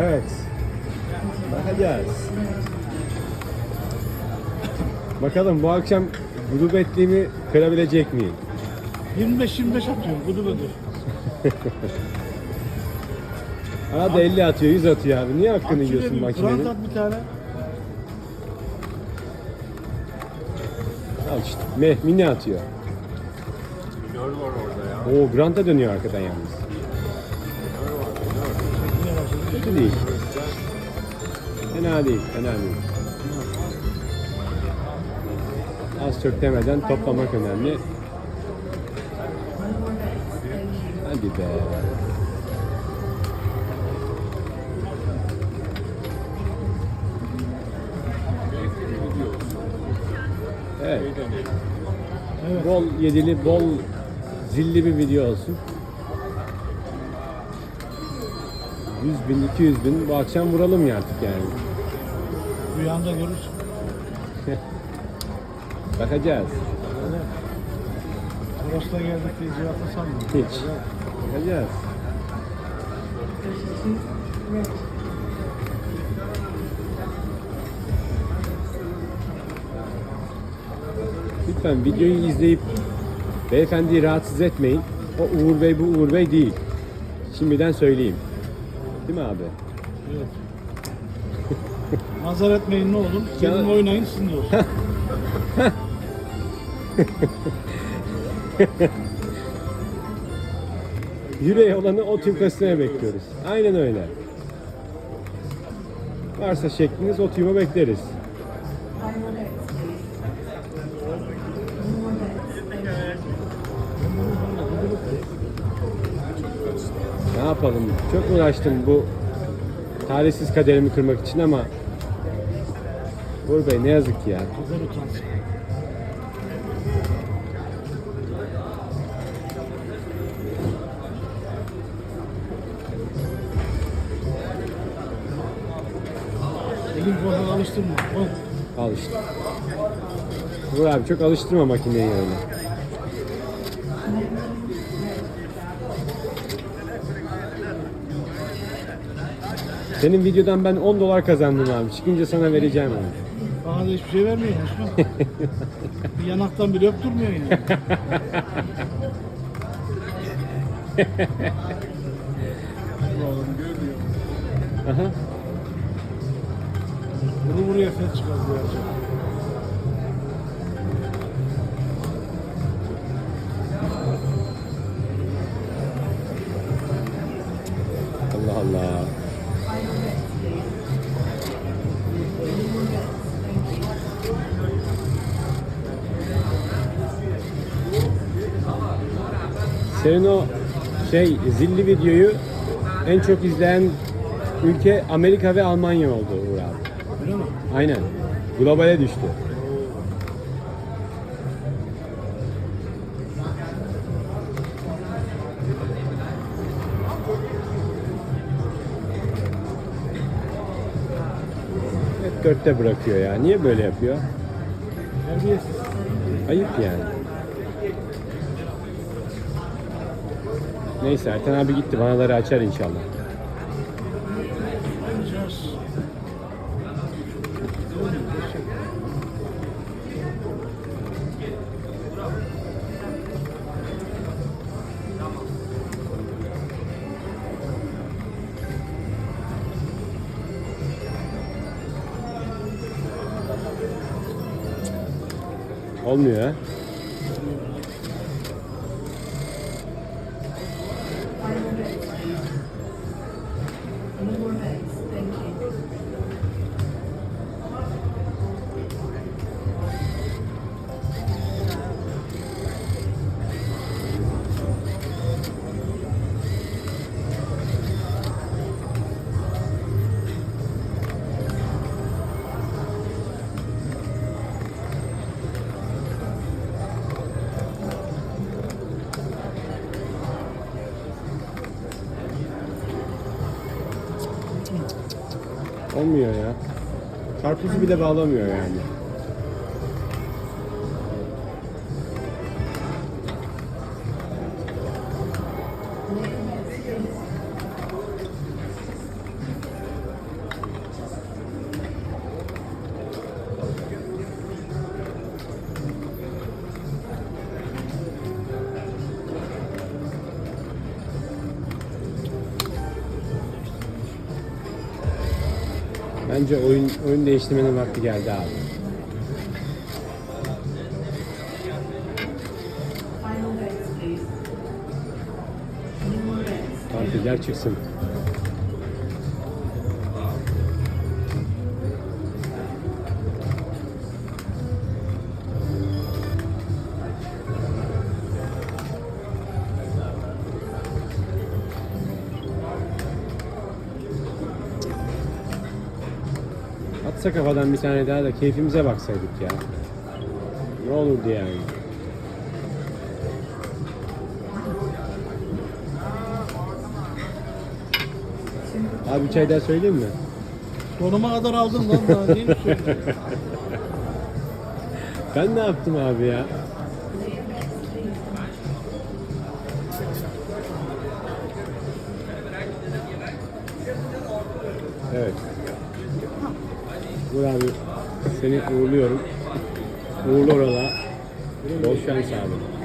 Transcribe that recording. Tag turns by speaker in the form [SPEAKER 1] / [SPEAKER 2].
[SPEAKER 1] Evet. Bakacağız. Bakalım bu akşam gurubetliğimi kırabilecek miyim?
[SPEAKER 2] 25-25 atıyorum. Budu budu.
[SPEAKER 1] Arada 50 atıyor, 100 atıyor abi. Niye hakkını yiyorsun makinenin?
[SPEAKER 2] Front at bir tane.
[SPEAKER 1] Al işte. Meh, mini atıyor.
[SPEAKER 3] Minör var orada ya.
[SPEAKER 1] Oo, Grant'a dönüyor arkadan yalnız. Kötü değil. Fena değil, fena değil. Az çok demeden toplamak önemli. Hadi be. Evet.
[SPEAKER 2] Evet.
[SPEAKER 1] Bol yedili, bol zilli bir video olsun. 100 bin, 200 bin bu akşam vuralım ya artık yani.
[SPEAKER 2] Rüyanda görürsün.
[SPEAKER 1] Bakacağız.
[SPEAKER 2] Evet. Toros'ta geldik diye cevapla sanmıyorum.
[SPEAKER 1] Hiç. Bakacağız. Lütfen videoyu izleyip beyefendiyi rahatsız etmeyin. O Uğur Bey bu Uğur Bey değil. Şimdiden söyleyeyim. Değil mi abi?
[SPEAKER 2] Evet. Nazar etmeyin ne olur. Gelin oynayın sizin de olsun.
[SPEAKER 1] Yüreği olanı o tümkasına bekliyoruz. Aynen öyle. Varsa şekliniz o tüyme bekleriz. Ne yapalım? Çok uğraştım bu talihsiz kaderimi kırmak için ama Uğur Bey ne yazık ki ya.
[SPEAKER 2] Nazar utansın. Elin korkak alıştırma. Bak.
[SPEAKER 1] Al işte. Uğur abi çok alıştırma makineyi öyle. Senin videodan ben 10 dolar kazandım abi. Çıkınca sana vereceğim onu.
[SPEAKER 2] Bana da hiçbir şey vermiyor Osman. bir yanaktan bile öptürmüyor
[SPEAKER 3] görmüyor.
[SPEAKER 1] Aha.
[SPEAKER 2] Bunu buraya fet çıkar bu akşam.
[SPEAKER 1] Allah Allah. Senin o şey zilli videoyu en çok izleyen ülke Amerika ve Almanya oldu Uğur abi.
[SPEAKER 2] Öyle mi?
[SPEAKER 1] Aynen. Globale düştü. Hep dörtte bırakıyor ya. Niye böyle yapıyor?
[SPEAKER 2] Terbiyesiz.
[SPEAKER 1] Ayıp yani. Neyse Ertan abi gitti. Banaları açar inşallah. Olmuyor. Olmuyor ya. Karpuzu bile bağlamıyor yani. Bence oyun oyun değiştirmenin vakti geldi abi. Partiler çıksın. Atsa kafadan bir tane daha da keyfimize baksaydık ya. Ne olurdu yani. Abi bir çay daha söyleyeyim mi?
[SPEAKER 2] Sonuma kadar aldın lan daha değil mi?
[SPEAKER 1] Ben ne yaptım abi ya? Evet. Uğur abi seni uğurluyorum. Uğurlu orala. Bol şans abi.